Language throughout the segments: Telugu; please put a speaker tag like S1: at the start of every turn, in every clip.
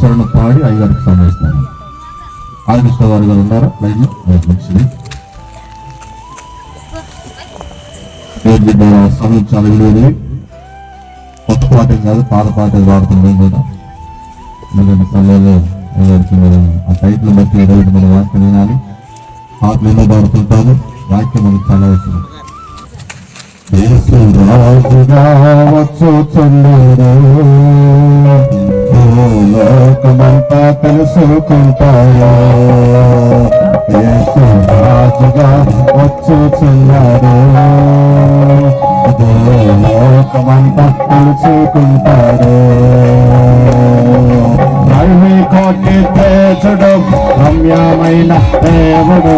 S1: శరణ పాడి అయ్యగారికి సమయిస్తాను ఆదికృష్ణ వారి గారు ఉన్నారా లైన్ మంచిది సమయం చాలా విలువది కొత్త పాట కాదు పాత పాట ఏది వాడుతుంది కూడా ఎందుకంటే సమయంలో అయ్యగారికి మనం ఆ టైటిల్ బట్టి ఎటువంటి మన వాక్యం వినాలి. పాటలు ఎన్నో పాడుతుంటాము వాక్యం మనకు చాలా అవసరం. యేసు రాజుగా వచ్చుచున్నాడు లోకమంతా తెలుసుకుంటారు. యేసు రాజుగా వచ్చుచున్నారు లోకమంతా తెలుసుకుంటారు నవ్వి కోటి తేజుడు రమ్యమైన దేవుడు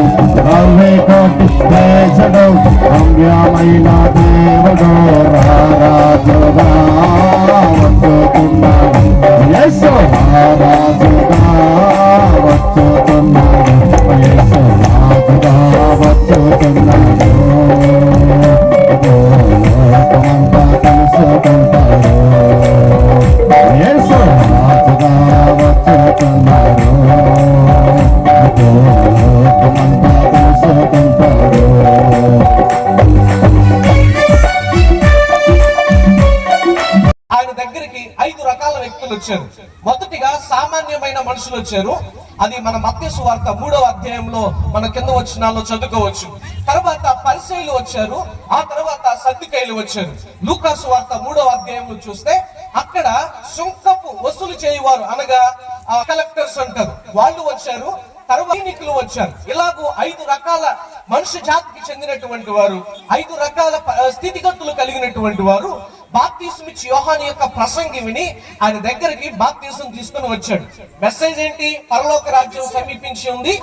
S1: నవ్వి కోటి తేజుడు రమ్యమైన దేవుడు రారాజుగా
S2: ఆయన దగ్గరికి ఐదు రకాల వ్యక్తులు వచ్చారు. మొదటిగా సామాన్యమైన మనుషులు వచ్చారు. అది మన మత్స్సు వార్త మూడవ అధ్యాయంలో మన కింద వచ్చినాల్లో చదువుకోవచ్చు. తర్వాత పరిశైలు వచ్చారు. ఆ తర్వాత సద్దికైలు వచ్చారు. లూకాసు వార్త మూడవ అధ్యాయంలో చూస్తే అక్కడ సుంకపు వసూలు చేయవారు అనగా కలెక్టర్స్ అంటారు. వాళ్ళు వచ్చారు. తర్వాత సైనికులు వచ్చారు. ఇలాగూ ఐదు రకాల మనుష్య జాతికి చెందినటువంటి వారు ఐదు రకాల ప- స్థితిగతులు కలిగినటువంటి వారు బాప్తీసుమిచ్చి యోహాని యొక్క ప్రసంగి విని ఆయన దగ్గరికి బాప్తీసం తీసుకొని వచ్చాడు. మెసేజ్ ఏంటి? పరలోక రాజ్యం సమీపించి ఉంది.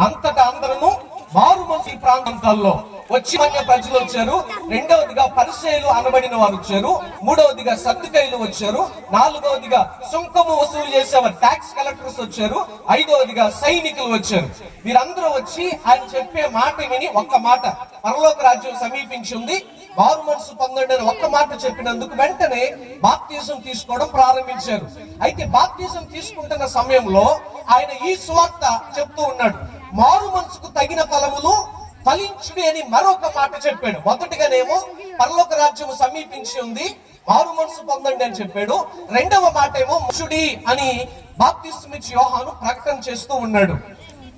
S2: అంతటా అందరూ మారు ప్రాంతాల్లో వచ్చి అన్య ప్రజలు వచ్చారు. రెండవదిగా పరిచయలు అనబడిన వారు వచ్చారు. మూడవదిగా సర్దుకైలు వచ్చారు. నాలుగవదిగా సుంకము వసూలు చేసేవారు ట్యాక్స్ కలెక్టర్స్ వచ్చారు. ఐదవదిగా సైనికులు వచ్చారు. వీరందరూ వచ్చి ఆయన చెప్పే మాట విని ఒక్క మాట పరలోక రాజ్యం సమీపించింది మారు మనసు పొందండి అని ఒక్క మాట చెప్పినందుకు వెంటనే బాప్తీసం తీసుకోవడం ప్రారంభించారు. అయితే బాప్తీసం తీసుకుంటున్న సమయంలో ఆయన ఈ సువార్త చెప్తూ ఉన్నాడు. మారు మనసుకు తగిన ఫలములు ఫలించుడి అని మరొక మాట చెప్పాడు. మొదటిగానేమో పరలోక రాజ్యము సమీపించి ఉంది. మారు మనసు పొందండి అని చెప్పాడు. రెండవ మాట ఏమో ముషుడి అని బాప్తిస్మిచ్ యోహాను ప్రకటన చేస్తూ ఉన్నాడు.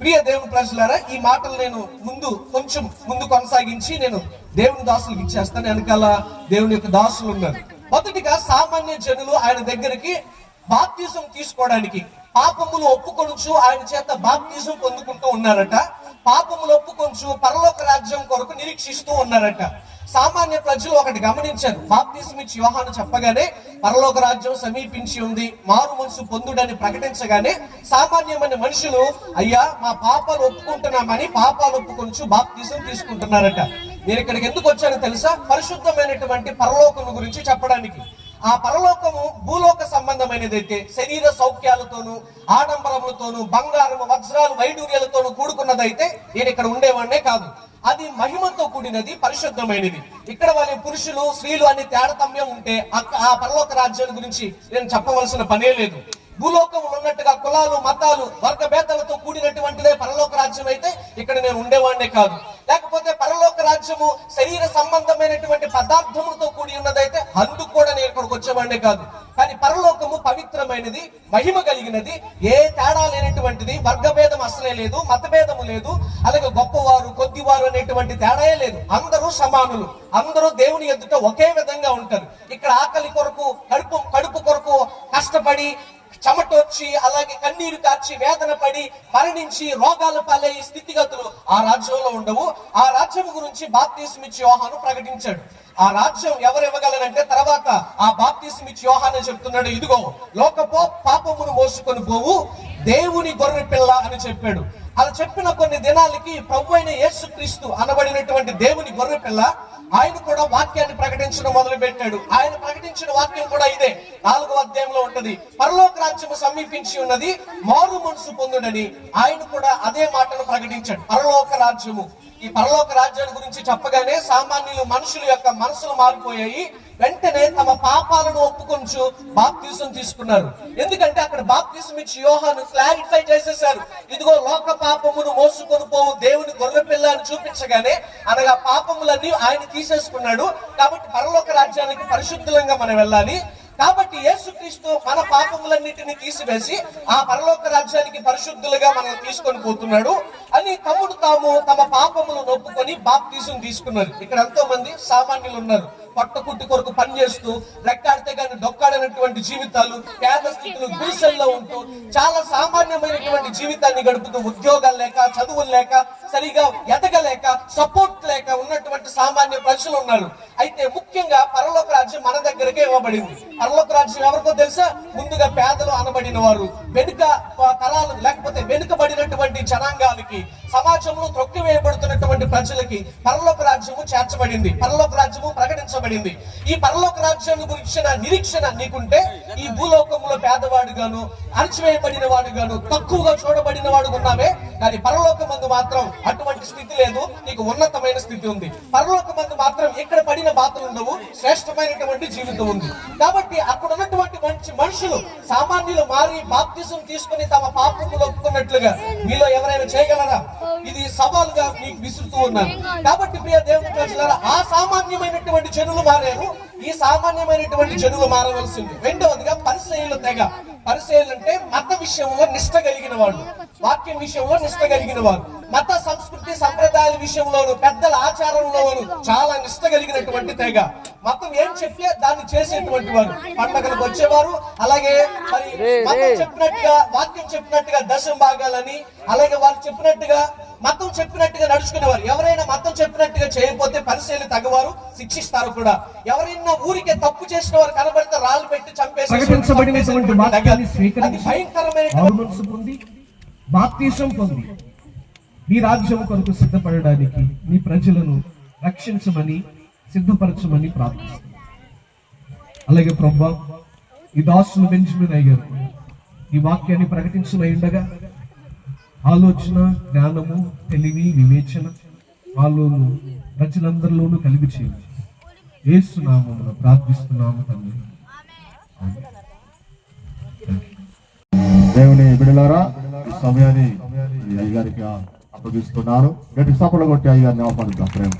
S2: ప్రియ దేవుని ప్రజలారా ఈ మాటలు నేను ముందు కొంచెం ముందు కొనసాగించి నేను దేవుని దాసులకు ఇచ్చేస్తాను. వెనకాల దేవుని యొక్క దాసులు ఉన్నారు. మొదటిగా సామాన్య జనులు ఆయన దగ్గరికి బాప్తిజం తీసుకోవడానికి పాపములు ఒప్పుకొనుచు ఆయన చేత బాప్తిజం పొందుకుంటూ ఉన్నారట. పాపములు ఒప్పుకొంచు పరలోక రాజ్యం కొరకు నిరీక్షిస్తూ ఉన్నారట. సామాన్య ప్రజలు ఒకటి గమనించారు. బాప్తిజం ఇచ్చి యోహాను చెప్పగానే పరలోక రాజ్యం సమీపించి ఉంది. మారు మనసు పొందుడని ప్రకటించగానే సామాన్యమైన మనుషులు అయ్యా మా పాపాలు ఒప్పుకుంటున్నామని పాపాలు ఒప్పుకొంచు బాప్తిజం తీసుకుంటున్నారట. నేను ఇక్కడికి ఎందుకు వచ్చానో తెలుసా? పరిశుద్ధమైనటువంటి పరలోకం గురించి చెప్పడానికి. ఆ పరలోకము భూలోక సంబంధమైనదైతే శరీర సౌఖ్యాలతోనూ ఆడంబరములతోనూ బంగారము వజ్రాలు వైడూర్యాలతోనూ కూడుకున్నదైతే నేను ఇక్కడ ఉండేవాడినే కాదు. అది మహిమతో కూడినది పరిశుద్ధమైనది. ఇక్కడ వాళ్ళ పురుషులు స్త్రీలు అనే తేడతమ్యం ఉంటే అక్క- ఆ పరలోక రాజ్యాల గురించి నేను చెప్పవలసిన పనే లేదు. భూలోకంలో ఉన్నట్టుగా కులాలు మతాలు వర్గ భేదాలతో కూడినటువంటిదే పరలోక రాజ్యం అయితే ఇక్కడ నేను ఉండేవాడినే కాదు. పరలోక శరీర సంబంధమైనటువంటి పదార్థములతో కూడి ఉన్నదైతే అందుకు కూడా నేను ఇక్కడికి వచ్చేవాడినే కాదు. కానీ పరలోకము పవిత్రమైనది మహిమ కలిగినది ఏ తేడా లేనటువంటిది వర్గభేదం అసలే లేదు మతభేదము లేదు అలాగే గొప్పవారు కొద్దివారు అనేటువంటి తేడాయే లేదు. అందరూ సమానులు అందరూ దేవుని ఎదుట ఒకే విధంగా ఉంటారు. ఇక్కడ ఆకలి కొరకు కడుపు కడుపు కొరకు కష్టపడి చెమటొచ్చి అలాగే కన్నీరు కార్చి వేదన పడి మరణించి రోగాల పాలయ్యే స్థితిగతులు ఆ రాజ్యంలో ఉండవు. ఆ రాజ్యం గురించి బాప్తీస్మిచ్చి యోహాను ప్రకటించాడు. ఆ రాజ్యం ఎవరు ఇవ్వగలరంటే తర్వాత ఆ బాప్తీస్మిచ్చి యోహాను చెప్తున్నాడు ఇదిగో లోకపో పాపమును మోసుకొని పోవు దేవుని గొర్రె పిల్ల అని చెప్పాడు. అలా చెప్పిన కొన్ని దినాలకి ప్రభు అయిన యేసుక్రీస్తు అనబడినటువంటి దేవుని గొర్రె పిల్ల ఆయన కూడా వాక్యాన్ని ప్రకటించడం మొదలు పెట్టాడు ఆయన ప్రకటించిన వాక్యం కూడా ఇదే. నాలుగో అధ్యాయంలో ఉంటది. పరలోక రాజ్యము సమీపించి ఉన్నది మారు మనసు పొందుడని ఆయన కూడా అదే మాటను ప్రకటించాడు. పరలోక రాజ్యము. ఈ పరలోక రాజ్యాన్ని గురించి చెప్పగానే సామాన్యులు మనుషుల యొక్క మనసులు మారిపోయాయి. వెంటనే తమ పాపాలను ఒప్పుకొంచు బాప్తీసం తీసుకున్నారు. ఎందుకంటే అక్కడ బాప్తీసం ఇచ్చి యోహాను క్లారిఫై చేసేసారు ఇదిగో లోక పాపమును మోసుకొని పోవు దేవుని గొర్రె పిల్ల అని చూపించగానే అనగా పాపములన్నీ ఆయన తీసేసుకున్నాడు. కాబట్టి పరలోక రాజ్యానికి పరిశుద్ధంగా మనం వెళ్ళాలి. కాబట్టి యేసుక్రీస్తు మన పాపములన్నిటిని తీసివేసి ఆ పరలోక రాజ్యానికి పరిశుద్ధులుగా మనం తీసుకొని పోతున్నాడు. అని తమ్ముడు తాము తమ పాపములను ఒప్పుకొని బాప్తీసం తీసుకున్నారు. ఇక్కడ ఎంతో మంది సామాన్యులు ఉన్నారు పొట్టకుట్టి కొరకు పనిచేస్తూ రెక్కాడితే కానీ డొక్కాడనటువంటి జీవితాలు పేద స్థితులు గుడిసెల్లో ఉంటూ చాలా సామాన్యమైనటువంటి జీవితాన్ని గడుపుతూ ఉద్యోగాలు లేక చదువులు లేక సరిగా ఎదగలేక సపోర్ట్ లేక ఉన్నటువంటి సామాన్య ప్రజలు ఉన్నారు. అయితే ముఖ్యంగా పరలోక రాజ్యం మన దగ్గరకే ఇవ్వబడింది. పరలోక రాజ్యం ఎవరికో తెలుసా? ముందుగా పేదలు అనబడిన వారు. వెనుక తరాలు లేకపోతే వెనుకబడినటువంటి జనాంగాలకి సమాజంలో త్రొక్కివేయబడుతున్నటువంటి ప్రజలకి పరలోక రాజ్యము చేర్చబడింది పరలోక రాజ్యము ప్రకటించబడింది. ఈ పరలోక రాజ్యాన్ని గురించిన నిరీక్షణ నీకుంటే ఈ భూలోకంలో పేదవాడుగాను అణచివేయబడిన వాడుగాను తక్కువగా చూడబడిన వాడు కానీ పరలోక మందు మాత్రం అటువంటి స్థితి లేదు. నీకు ఉన్నతమైన స్థితి ఉంది. పరలోకమందు మాత్రం ఎక్కడ పడిన బాధలు ఉండవు. శ్రేష్టమైనటువంటి జీవితం ఉంది. కాబట్టి అక్కడ ఉన్నటువంటి మంచి మనుషులు సామాన్యులు మారి బాప్తిజం తీసుకుని తమ పాపములు ఒప్పుకున్నట్లుగా మీలో ఎవరైనా చేయగలరా? ఇది సవాలుగా మీకు విసురుతూ ఉన్నాను. కాబట్టి ప్రియ దేవుని ప్రజలారా ఆ సామాన్యమైనటువంటి జనులు మారారు. ఈ సామాన్యమైనటువంటి జనులు మారవలసింది రెండవదిగా పరిశీలు తెగ. పరిచయులు అంటే మత విషయంలో నిష్ట కలిగిన వాళ్ళు. వాక్యం విషయంలో నిష్ట కలిగిన వారు. మత సంస్కృతి సంప్రదాయాల విషయంలోను పెద్దల ఆచారంలోను చాలా నిష్ట కలిగినటువంటి తెగ. మతం ఏం చెప్తే దాన్ని చేసేటువంటి వారు. పండగలకు వచ్చేవారు అలాగే మరి మతం చెప్పినట్టుగా వాక్యం చెప్పినట్టుగా దశం భాగాలని అలాగే వారు చెప్పినట్టుగా మతం చెప్పినట్టుగా నడుచుకునేవారు. ఎవరైనా మతం చెప్పినట్టుగా చేయకపోతే పరిశీలి తగ్గవారు శిక్షిస్తారు కూడా. ఎవరైనా ఊరికే తప్పు చేసిన వారు కనబడితే రాళ్ళు పెట్టి చంపేసి
S3: ప్రకటించబడినటువంటి వాక్యాన్ని
S2: అది
S3: స్వీకరించి
S2: భయంకరమైన
S3: బాప్తీసం పొంది. నీ రాజ్యం కొరకు సిద్ధపడడానికి నీ ప్రజలను రక్షించమని సిద్ధపరచమని ప్రార్థిస్తాను అలాగే ప్రభా ఈ దాసులు బెంజమిన్ అయ్యారు. ఈ వాక్యాన్ని ప్రకటించమై ఉండగా ఆలోచన జ్ఞానము తెలివి వివేచన వాళ్ళను ప్రజలందరిలోనూ కలిగి చేయండి. ఏసునామమున ప్రార్థిస్తున్నాము తండ్రి. ఆమేన్.
S1: దేవుని బిడలారా సమయాన్ని అయ్యగారికి అప్పగిస్తున్నారు గట్టి సపలు కొట్టి అయ్యగారిని ఆహ్వానిద్దాం ప్రేమ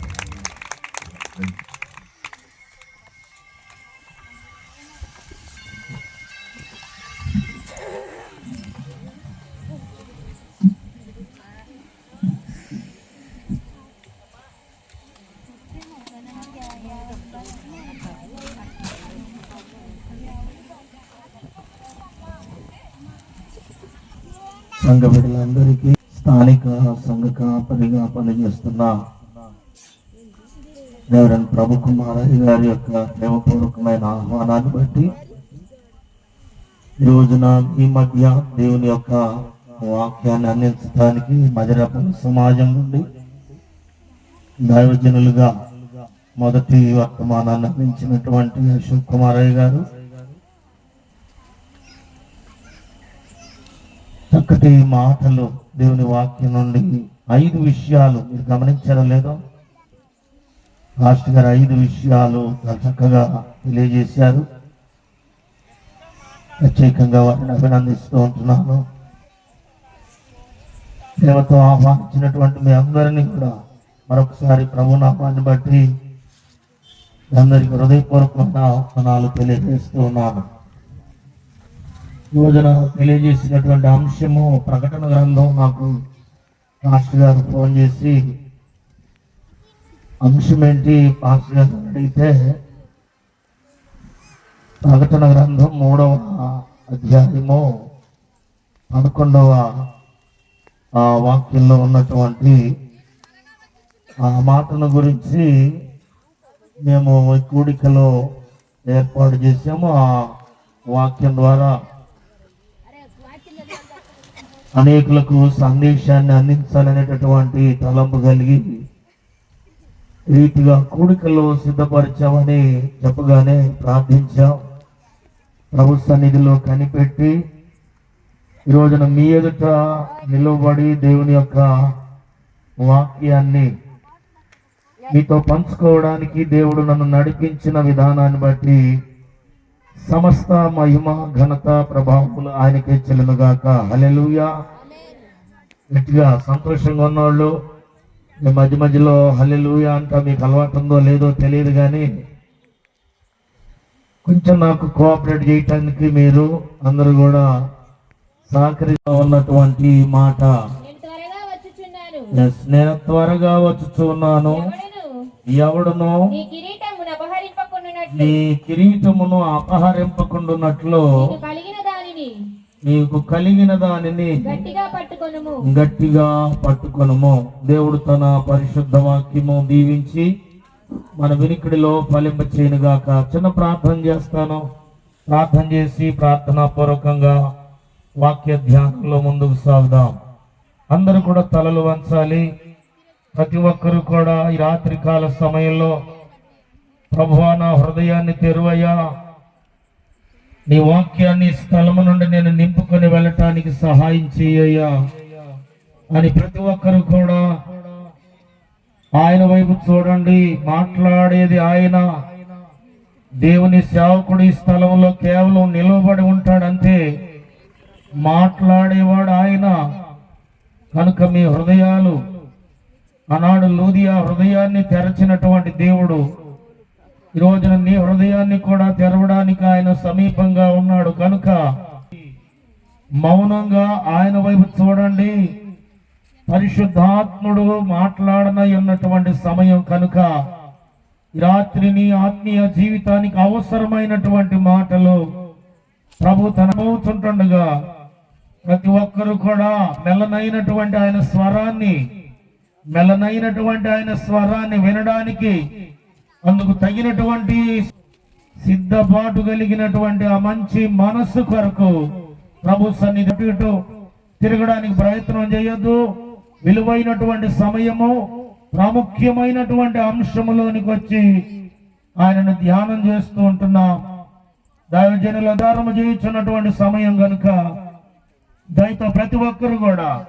S4: సంఘ బిడ్డలందరికీ స్థానిక సంఘ కాపరిగా పనిచేస్తున్న దేవరన్ ప్రభు కుమారయ్య గారి యొక్క ప్రేమపూర్వకమైన ఆహ్వానాన్ని బట్టి ఈ రోజున ఈ మధ్య దేవుని యొక్క వాక్యాన్ని అందించడానికి మజరపల్లి సమాజం నుండి దైవజనులుగా మొదటి వర్తమానాన్ని అందించినటువంటి అశోక్ కుమారయ్య గారు. చక్కటి మాటలు దేవుని వాక్యం నుండి ఐదు విషయాలు మీరు గమనించారో లేదో. లాస్ట్ గారు ఐదు విషయాలు చాలా చక్కగా తెలియజేశారు. ప్రత్యేకంగా వారిని అభినందిస్తూ ఉంటున్నాను. సేవతో ఆహ్వానించినటువంటి మీ అందరినీ కూడా మరొకసారి ప్రభునామాన్ని బట్టి అందరికి అందరికీ హృదయపూర్వకమైన తెలియజేస్తూ ఉన్నాను. రోజున తెలియజేసినటువంటి అంశము ప్రకటన గ్రంథం నాకు పాస్టర్ గారు ఫోన్ చేసి అంశం ఏంటి మాస్టర్ గారు అడిగితే ప్రకటన గ్రంథం మూడవ అధ్యాయము పదకొండవ ఆ వాక్యంలో ఉన్నటువంటి ఆ మాటను గురించి మేము కూడికలో ఏర్పాటు చేసాము. ఆ వాక్యం ద్వారా అనేకులకు సందేశాన్ని అందించాలనేటటువంటి తలంపు కలిగి రీతిగా కూడికలో సిద్ధపరిచామని చెప్పగానే ప్రార్థించాం. ప్రభు సన్నిధిలో కనిపెట్టి ఈ రోజున మీ ఎదుట నిలవబడి దేవుని యొక్క వాక్యాన్ని మీతో పంచుకోవడానికి దేవుడు నన్ను నడిపించిన విధానాన్ని బట్టి సమస్త మహిమ ఘనత ప్రభావములు ఆయనకే చెల్లునుగాక. హల్లెలూయా. గట్టిగా సంతోషంగా ఉన్నవాళ్ళు ఈ మధ్య మధ్యలో హల్లెలూయా అంట మీకు అలవాటు ఉందో లేదో తెలియదు కానీ కొంచెం నాకు కోఆపరేట్ చేయటానికి మీరు అందరూ కూడా సహకరిస్తూ ఉన్నటువంటి మాట.
S5: నేను త్వరగా వచ్చుచున్నాను. ఎవడును? నీ కిరీటమును అపహరింపకుండునట్లు కలిగిన దానిని
S4: నీకు కలిగిన దానిని
S5: గట్టిగా పట్టుకొనుము.
S4: గట్టిగా పట్టుకొనుము. దేవుడు తన పరిశుద్ధ వాక్యము దీవించి మన వినికిడిలో ఫలింప చేయనుగాక. చిన్న ప్రార్థన చేస్తాను. ప్రార్థన చేసి ప్రార్థనా పూర్వకంగా వాక్య ధ్యానంలో ముందుకు సాగుదాం. అందరూ కూడా తలలు వంచాలి. ప్రతి ఒక్కరూ కూడా ఈ రాత్రి కాల సమయంలో ప్రభువా నా హృదయాన్ని తెరువయ్యా. నీ వాక్యాన్ని స్థలము నుండి నేను నింపుకొని వెళ్ళటానికి సహాయం చేయయ్యా అని ప్రతి ఒక్కరు కూడా ఆయన వైపు చూడండి. మాట్లాడేది ఆయన. దేవుని సేవకుడు ఈ స్థలంలో కేవలం నిలవబడి ఉంటాడంతే. మాట్లాడేవాడు ఆయన. కనుక మీ హృదయాలు ఆనాడు లూదియా హృదయాన్ని తెరచినటువంటి దేవుడు ఈ నీ హృదయాన్ని కూడా తెరవడానికి ఆయన సమీపంగా ఉన్నాడు. కనుక మౌనంగా ఆయన వైపు చూడండి. పరిశుద్ధాత్ముడు మాట్లాడనయ్యున్నటువంటి సమయం కనుక రాత్రి నీ ఆత్మీయ జీవితానికి అవసరమైనటువంటి మాటలు ప్రభు తనమవుతుంటుండగా ప్రతి ఒక్కరు కూడా మెల్లనైనటువంటి ఆయన స్వరాన్ని మెల్లనైనటువంటి ఆయన స్వరాన్ని వినడానికి అందుకు తగినటువంటి సిద్ధపాటు కలిగినటువంటి ఆ మంచి మనస్సు కొరకు ప్రభు సన్నిధి తిరగడానికి ప్రయత్నం చేయొద్దు. విలువైనటువంటి సమయము ప్రాముఖ్యమైనటువంటి అంశములోనికి వచ్చి ఆయనను ధ్యానం చేస్తూ ఉంటున్నాం. దైవజనుల దారము చేయించున్నటువంటి సమయం కనుక దయతో ప్రతి ఒక్కరు కూడా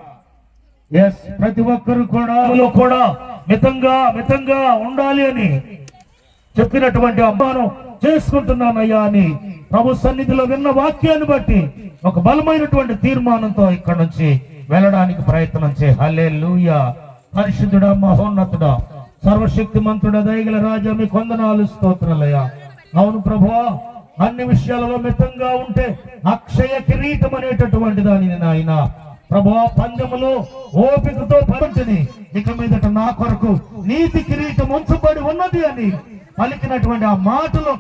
S4: ఎస్ ప్రతి ఒక్కరు కూడా కూడా మితంగా మితంగా ఉండాలి అని చెప్పినటువంటి అమ్మాను చేసుకుంటున్నానయ్యా అని ప్రభు సన్నిధిలో విన్న వాక్యాన్ని బట్టి ఒక బలమైనటువంటి తీర్మానంతో ఇక్కడ నుంచి వెళ్ళడానికి ప్రయత్నం చే హలే పరిశుద్ధుడా మహోన్నతుడా సర్వశక్తిమంతుడా దయగల రాజా మీ కొందనాలు స్తోత్రాలయ్యా. అవును ప్రభువా అన్ని విషయాలలో మితంగా ఉంటే అక్షయ కిరీటం అనేటటువంటి దానిని నాయన. ప్రభా పందెములో ఓపికతో పంచని ఇక మీదట నా కొరకు నీతి కిరీటం ఉంచబడి ఉన్నది అని పలికినటువంటి ఆ మాటలు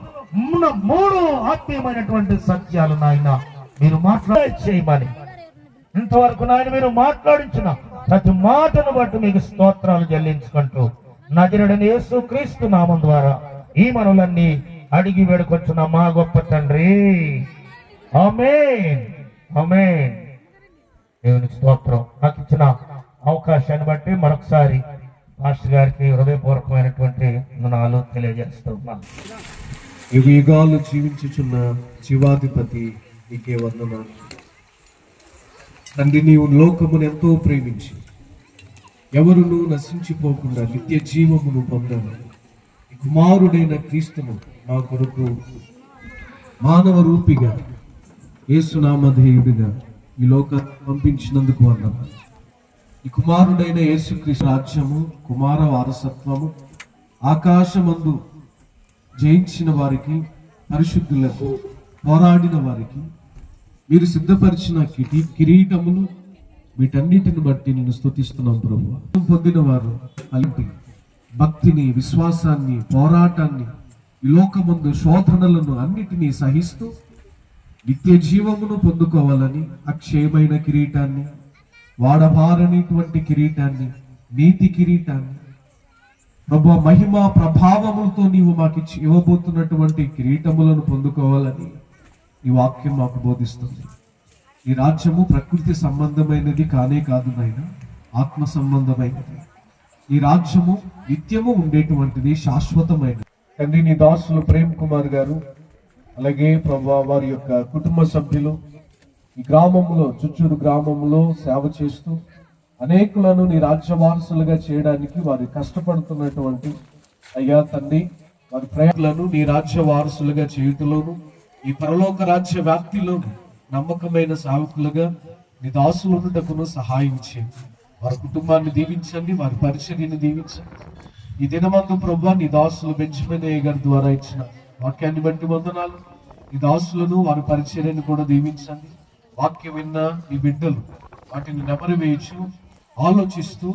S4: మూడు ఆత్మీయమైనటువంటి సత్యాలు నాయన మీరు మాట్లాడే చేయమని ఇంతవరకు నాయన మీరు మాట్లాడించిన ప్రతి మాటను బట్టి మీకు స్తోత్రాలు చెల్లించుకుంటూ నజరుడని యేసు క్రీస్తు నామం ద్వారా ఈ మనులన్నీ అడిగి వేడుకొచ్చిన మా గొప్ప తండ్రి. ఆమేన్. ఆమేన్. దేవునికి స్తోత్రం. నాకు ఇచ్చిన అవకాశాన్ని బట్టి మరొకసారి మాస్టర్ గారికి హృదయపూర్వకమైనటువంటి వందనాలు తెలియజేస్తున్నాను
S3: యుగ యుగాలు జీవించుచున్న జీవాధిపతి నీకే వందనాలు. తండ్రి నీవు లోకమును ఎంతో ప్రేమించి ఎవరును నశించిపోకుండా నిత్య జీవమును పొందాను కుమారుడైన క్రీస్తును మా కొరకు మానవ రూపిగా ఏసునామధేయుడిగా ఈ లోకాన్ని పంపించినందుకు వందనాలు. ఈ కుమారుడైన యేసుక్రీస్తు రాజ్యము కుమార వారసత్వము ఆకాశమందు జయించిన వారికి పరిశుద్ధులకు పోరాడిన వారికి మీరు సిద్ధపరిచిన కిటి కిరీటములు వీటన్నిటిని బట్టి నేను స్థుతిస్తున్నాం ప్రభు పొందిన వారు అలిపి భక్తిని విశ్వాసాన్ని పోరాటాన్ని ఈ లోకమందు శోధనలను అన్నిటినీ సహిస్తూ నిత్య జీవమును పొందుకోవాలని అక్షయమైన కిరీటాన్ని వాడబారనిటువంటి కిరీటాన్ని నీతి కిరీటాన్ని ప్రభు మహిమ ప్రభావములతో నీవు మాకు ఇవ్వబోతున్నటువంటి కిరీటములను పొందుకోవాలని ఈ వాక్యం మాకు బోధిస్తుంది. ఈ రాజ్యము ప్రకృతి సంబంధమైనది కానే కాదు నాయన ఆత్మ సంబంధమైనది. ఈ రాజ్యము నిత్యము ఉండేటువంటిది శాశ్వతమైనది. తండ్రి నీ దాసులు ప్రేమ్ కుమార్ గారు అలాగే ప్రభా వారి యొక్క కుటుంబ సభ్యులు ఈ గ్రామంలో చుచ్చూరు గ్రామంలో సేవ చేస్తూ అనేకులను నీ రాజ్య వారసులుగా చేయడానికి వారు కష్టపడుతున్నటువంటి అయ్యా తండ్రి వారి ప్రయాణాలను నీ రాజ్య వారసులుగా చేయుటలోను ఈ పరలోక రాజ్య వ్యాప్తిలోను నమ్మకమైన సేవకులుగా నీ దాసులుటకును సహాయం చేయండి. వారి కుటుంబాన్ని దీవించండి వారి పరిచర్యను దీవించండి. ఈ దినమందు ప్రభా నీ దాసులు బెంచమనయ్య గారి ద్వారా ఇచ్చిన వాక్యాన్ని బట్టి వందనాలు. ఈ దాసులను వారి పరిచర్యను కూడా దీవించండి. వాక్యం విన్న ఈ బిడ్డలు వాటిని నెమరు వేయచ్చు ఆలోచిస్తూ